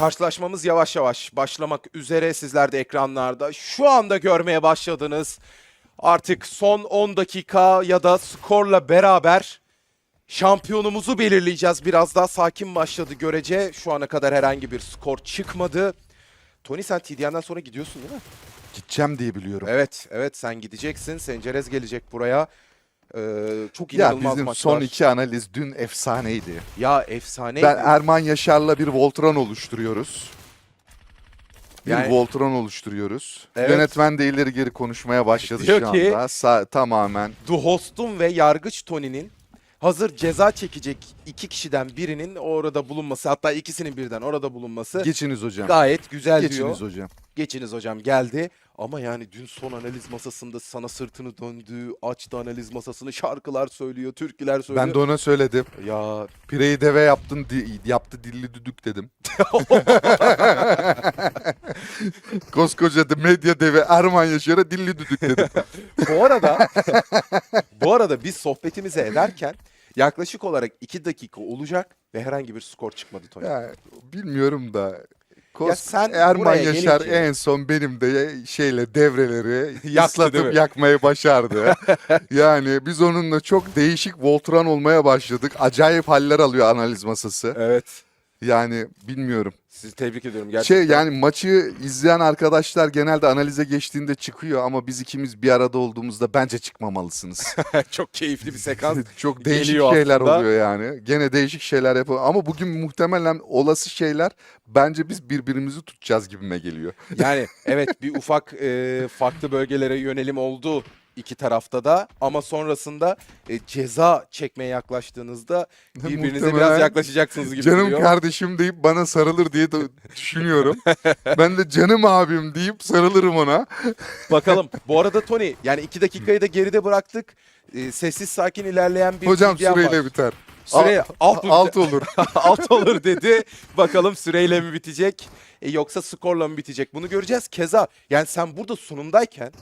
Karşılaşmamız yavaş yavaş başlamak üzere. Sizler de ekranlarda şu anda görmeye başladınız. Artık son 10 dakika ya da skorla beraber şampiyonumuzu belirleyeceğiz. Biraz daha sakin başladı görece. Şu ana kadar herhangi bir skor çıkmadı. Tony sen TDM'den sonra gidiyorsun değil mi? Gideceğim diye biliyorum. Evet, evet sen gideceksin. Sencerez gelecek buraya. Ee, çok ya inanılmaz bizim maçlar. son iki analiz dün efsaneydi. Ya efsane. Ben Erman Yaşar'la bir Voltron oluşturuyoruz. Bir Yani- Voltron oluşturuyoruz. Evet. Yönetmen de ileri geri konuşmaya başladı Diyor şu anda. ki- Sa- tamamen. Duhost'un ve Yargıç Tony'nin hazır ceza çekecek iki kişiden birinin orada bulunması hatta ikisinin birden orada bulunması Geçiniz hocam. gayet güzel diyor. Geçiniz hocam. Geçiniz hocam geldi. Ama yani dün son analiz masasında sana sırtını döndü, açtı analiz masasını, şarkılar söylüyor, türküler söylüyor. Ben de ona söyledim. Ya Pireyi deve yaptın, di- yaptı dilli düdük dedim. Koskoca de medya devi Erman Yaşar'a dilli düdük dedim. bu arada bu arada biz sohbetimizi ederken yaklaşık olarak iki dakika olacak ve herhangi bir skor çıkmadı Tony. ya, bilmiyorum da. Kos- Ya sen Erman Yaşar gelince- en son benim de şeyle devreleri mi? yakmayı başardı. yani biz onunla çok değişik Voltran olmaya başladık. Acayip haller alıyor analiz masası. Evet. Yani bilmiyorum. Sizi tebrik ediyorum gerçekten. Şey yani maçı izleyen arkadaşlar genelde analize geçtiğinde çıkıyor ama biz ikimiz bir arada olduğumuzda bence çıkmamalısınız. çok keyifli bir sekans. Çok değişik geliyor şeyler aslında. oluyor yani. Gene değişik şeyler yapıyor ama bugün muhtemelen olası şeyler bence biz birbirimizi tutacağız gibime geliyor. Yani evet bir ufak e, farklı bölgelere yönelim oldu iki tarafta da ama sonrasında e, ceza çekmeye yaklaştığınızda birbirinize biraz yaklaşacaksınız gibi Canım duruyor. kardeşim deyip bana sarılır diye de düşünüyorum. ben de canım abim deyip sarılırım ona. Bakalım. Bu arada Tony yani iki dakikayı da geride bıraktık. E, sessiz sakin ilerleyen bir Hocam var. süreyle biter. Süre alt, Alt olur. alt olur dedi. Bakalım süreyle mi bitecek e, yoksa skorla mı bitecek? Bunu göreceğiz. Keza yani sen burada sunumdayken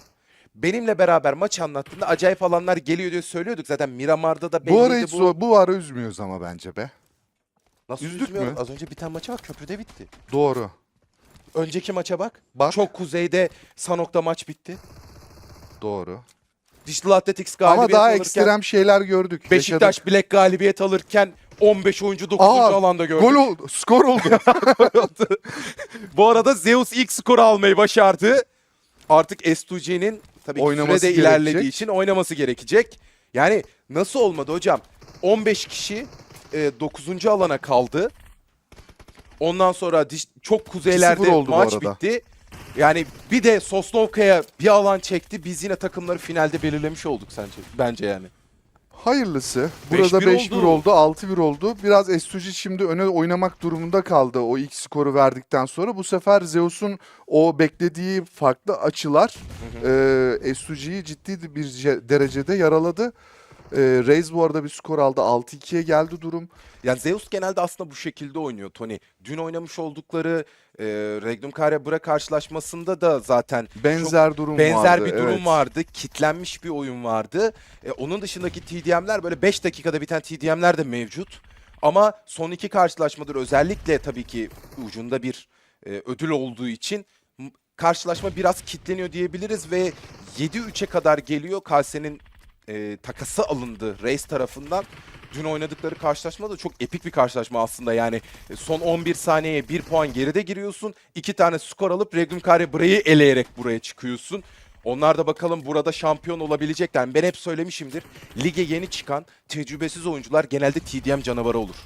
benimle beraber maç anlattığında acayip alanlar geliyor diye söylüyorduk. Zaten Miramar'da da bu ara belliydi hiç bu... bu ara üzmüyoruz ama bence be. Nasıl Üzdük üzmüyorum? mü? Az önce biten maça bak köprüde bitti. Doğru. Önceki maça bak. Bak. Çok kuzeyde Sanok'ta maç bitti. Doğru. Digital Athletics galibiyet Ama daha alırken ekstrem şeyler gördük. Beşiktaş bilek galibiyet alırken 15 oyuncu 9. Aa, alanda gördük. Gol oldu. Skor oldu. Bu arada Zeus ilk skoru almayı başardı. Artık S2G'nin tabii Oynaması sürede ilerlediği gerekecek. için oynaması gerekecek. Yani nasıl olmadı hocam? 15 kişi e, 9. alana kaldı. Ondan sonra diş- çok kuzeylerde 2-0 oldu maç bitti. Yani bir de Sosnovka'ya bir alan çekti. Biz yine takımları finalde belirlemiş olduk sence? Bence yani. Hayırlısı. Burada 5-1 5-1 oldu. oldu, 6-1 oldu. Biraz Estuji şimdi öne oynamak durumunda kaldı o ilk skoru verdikten sonra. Bu sefer Zeus'un o beklediği farklı açılar e, Estuji'yi ciddi bir ce- derecede yaraladı. E, Reis bu arada bir skor aldı. 6-2'ye geldi durum. Yani Zeus genelde aslında bu şekilde oynuyor Tony. Dün oynamış oldukları e, Regnum Bra karşılaşmasında da zaten Benzer durum benzer vardı. bir durum evet. vardı. Kitlenmiş bir oyun vardı. E, onun dışındaki TDM'ler böyle 5 dakikada biten TDM'ler de mevcut. Ama son iki karşılaşmadır özellikle tabii ki ucunda bir e, ödül olduğu için karşılaşma biraz kitleniyor diyebiliriz ve 7-3'e kadar geliyor. Kalse'nin e, takası alındı Reis tarafından. Dün oynadıkları karşılaşma da çok epik bir karşılaşma aslında yani e, son 11 saniyeye 1 puan geride giriyorsun. 2 tane skor alıp Regnum Bra'yı eleyerek buraya çıkıyorsun. Onlar da bakalım burada şampiyon olabilecekler. mi? Ben hep söylemişimdir. Lige yeni çıkan tecrübesiz oyuncular genelde TDM canavarı olur.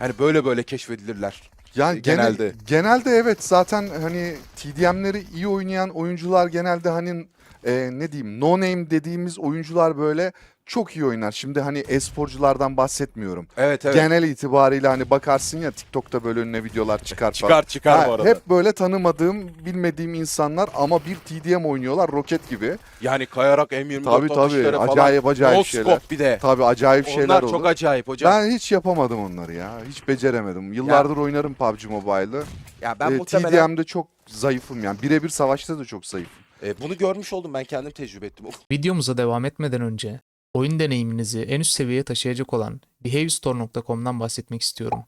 Yani böyle böyle keşfedilirler. Yani genelde. genelde genelde evet zaten hani TDM'leri iyi oynayan oyuncular genelde hani e, ne diyeyim no name dediğimiz oyuncular böyle çok iyi oynar. Şimdi hani e-sporculardan bahsetmiyorum. Evet evet. Genel itibariyle hani bakarsın ya TikTok'ta böyle önüne videolar çıkar falan. çıkar çıkar Ha, bu arada. Hep böyle tanımadığım, bilmediğim insanlar ama bir TDM oynuyorlar roket gibi. Yani kayarak M24 Tabii tabii falan. acayip acayip No şeyler. scope bir de. Tabii acayip şeyler Onlar olur. çok acayip hocam. Ben hiç yapamadım onları ya. Hiç beceremedim. Yıllardır oynarım PUBG Mobile'ı. ya ben Ee, muhtemelen TDM'de çok zayıfım yani. Birebir savaşta da çok zayıfım. E, bunu görmüş oldum. Ben kendim tecrübe ettim. Videomuza devam etmeden önce oyun deneyiminizi en üst seviyeye taşıyacak olan behaviorstore.com'dan bahsetmek istiyorum.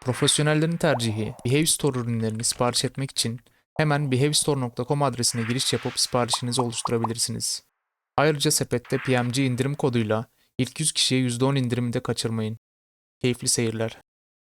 Profesyonellerin tercihi Behave Store ürünlerini sipariş etmek için hemen behavestore.com adresine giriş yapıp siparişinizi oluşturabilirsiniz. Ayrıca sepette PMG indirim koduyla ilk 100 kişiye %10 indirimi de kaçırmayın. Keyifli seyirler.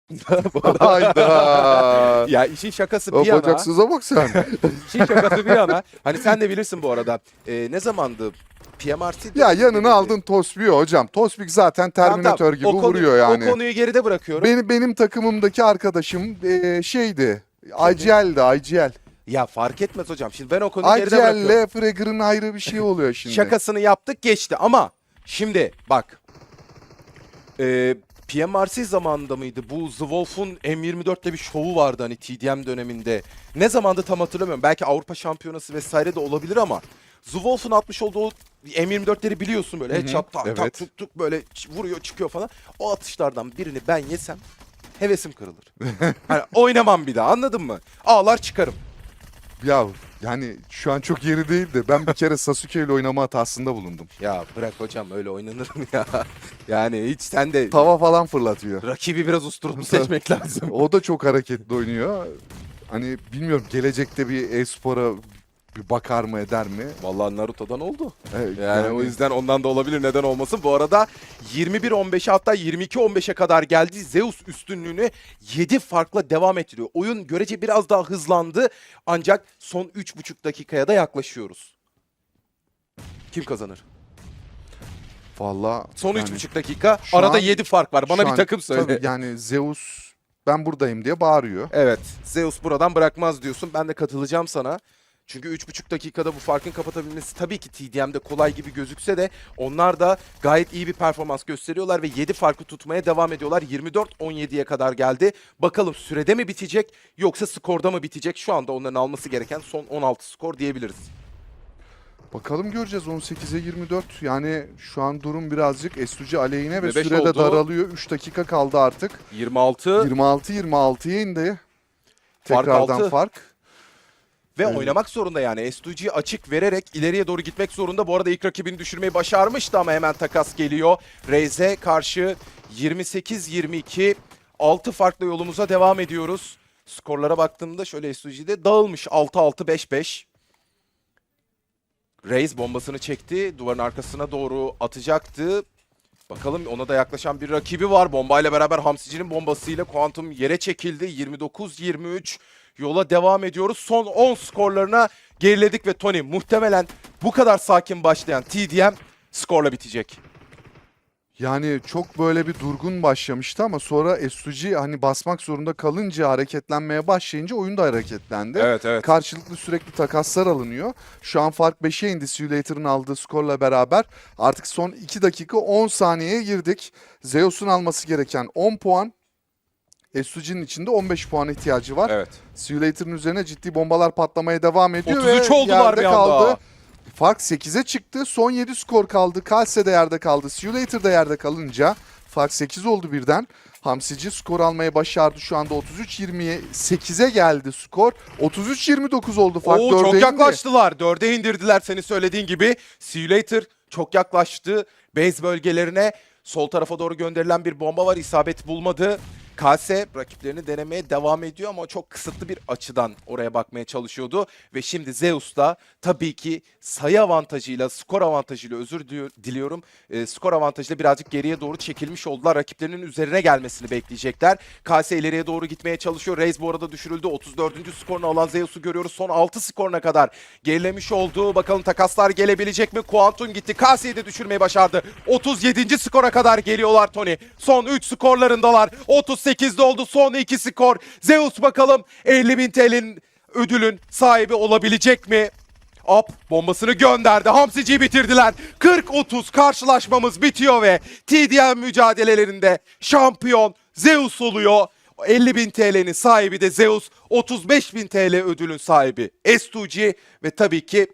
Hayda. ya işin şakası bir yana. bacaksıza bak sen. İşin şakası bir yana. Hani sen de bilirsin bu arada. Ee, ne zamandı? PMRC ya yanına aldın Tosbik'i hocam. Tosbik zaten Tamam, tamam. Terminator gibi O vuruyor yani. O konuyu geride bırakıyorum. Benim, benim takımımdaki arkadaşım e, şeydi. IGL'di IGL. Ya fark etmez hocam. Şimdi ben o konuyu geride bırakıyorum. IGL ile Fragger'ın ayrı bir şey oluyor şimdi. Şakasını yaptık geçti ama şimdi bak. Ee, PMRC zamanında mıydı? Bu The Wolf'un M24'te bir şovu vardı hani TDM döneminde. Ne zamandı tam hatırlamıyorum. Belki Avrupa Şampiyonası vesaire de olabilir ama The Wolf'un atmış olduğu o M24'leri biliyorsun böyle. Headshot tak tak evet. tuk tuk böyle vuruyor çıkıyor falan. O atışlardan birini ben yesem hevesim kırılır. hani oynamam bir daha anladın mı? Ağlar çıkarım. Ya yani şu an çok yeri değil de ben bir kere Sasuke ile oynama hatasında bulundum. Ya bırak hocam öyle oynanır mı ya? Yani hiç sen de Tava falan fırlatıyor. rakibi biraz usturuplu seçmek lazım. O da çok hareketli oynuyor. Hani bilmiyorum gelecekte bir e-spora bir bakar mı eder mi? Vallahi Naruto'dan oldu. Evet, Yani, o yüzden ondan da olabilir neden olmasın. Bu arada 21-15'e hatta 22-15'e kadar geldi. Zeus üstünlüğünü 7 farkla devam ettiriyor. Oyun görece biraz daha hızlandı ancak son 3,5 dakikaya da yaklaşıyoruz. Kim kazanır? Valla Son yani 3,5 dakika. şu Arada an- 7 fark var. Bana bir an takım söyle. tabii yani Zeus ben buradayım diye bağırıyor. Evet. Zeus buradan bırakmaz diyorsun. Ben de katılacağım sana. Çünkü 3,5 dakikada bu farkın kapatabilmesi tabii ki TDM'de kolay gibi gözükse de onlar da gayet iyi bir performans gösteriyorlar ve 7 farkı tutmaya devam ediyorlar. 24-17'ye kadar geldi. Bakalım sürede mi bitecek yoksa skorda mı bitecek? Şu anda onların alması gereken son 16 skor diyebiliriz. Bakalım göreceğiz 18'e 24. Yani şu an durum birazcık Estuci aleyhine ve 25 sürede oldu. daralıyor. 3 dakika kaldı artık. 26 26-26'ya indi. Fark Tekrardan altı. fark. Ve Evet. oynamak zorunda yani. S2G açık vererek ileriye doğru gitmek zorunda. Bu arada ilk rakibini düşürmeyi başarmıştı ama hemen takas geliyor. Reis'e karşı 28-22 6 farklı yolumuza devam ediyoruz. Skorlara baktığımda şöyle S2G'de dağılmış 6-6-5-5. Reis bombasını çekti. Duvarın arkasına doğru atacaktı. Bakalım ona da yaklaşan bir rakibi var. Bombayla beraber Hamsici'nin bombasıyla Quantum yere çekildi. 29-23 yola devam ediyoruz. Son 10 skorlarına geriledik ve Tony muhtemelen bu kadar sakin başlayan TDM skorla bitecek. Yani çok böyle bir durgun başlamıştı ama sonra Estuci hani basmak zorunda kalınca hareketlenmeye başlayınca oyun da hareketlendi. evet. Karşılıklı sürekli takaslar alınıyor. Şu an fark 5'e indi Simulator'ın aldığı skorla beraber. Artık son 2 dakika 10 saniyeye girdik. Zeus'un alması gereken 10 puan. Estuci'nin içinde 15 puan ihtiyacı var. Evet. Simulator'ın üzerine ciddi bombalar patlamaya devam ediyor 33 ve oldular yerde bir anda. kaldı. Fark 8'e çıktı. Son 7 skor kaldı. Kalse de yerde kaldı. Simulator da yerde kalınca fark 8 oldu birden. Hamsici skor almayı başardı. Şu anda 33-20'ye 8'e geldi skor. 33-29 oldu fark. Oo, 4'e çok yaklaştılar. Dörde indirdiler seni söylediğin gibi. Later. Çok yaklaştı. Base bölgelerine sol tarafa doğru gönderilen bir bomba var. İsabet bulmadı. Kase rakiplerini denemeye devam ediyor ama çok kısıtlı bir açıdan oraya bakmaya çalışıyordu. Ve şimdi Zeus da tabii ki sayı avantajıyla, skor avantajıyla özür diliyorum. e, skor avantajıyla birazcık geriye doğru çekilmiş oldular. Rakiplerinin üzerine gelmesini bekleyecekler. Kase ileriye doğru gitmeye çalışıyor. Reis bu arada düşürüldü. 34. skorunu alan Zeus'u görüyoruz. Son 6 skoruna kadar gerilemiş oldu. Bakalım takaslar gelebilecek mi? Kuantun gitti. Kase'yi de düşürmeyi başardı. 37. skora kadar geliyorlar Tony. Son 3 skorlarındalar. 38'de oldu son 2 skor. Zeus bakalım 50.000 TL'nin ödülün sahibi olabilecek mi? Up bombasını gönderdi. Hamsici'yi bitirdiler. 40-30 karşılaşmamız bitiyor ve TDM mücadelelerinde şampiyon Zeus oluyor. 50.000 TL'nin sahibi de Zeus, 35.000 TL ödülün sahibi S2G ve tabii ki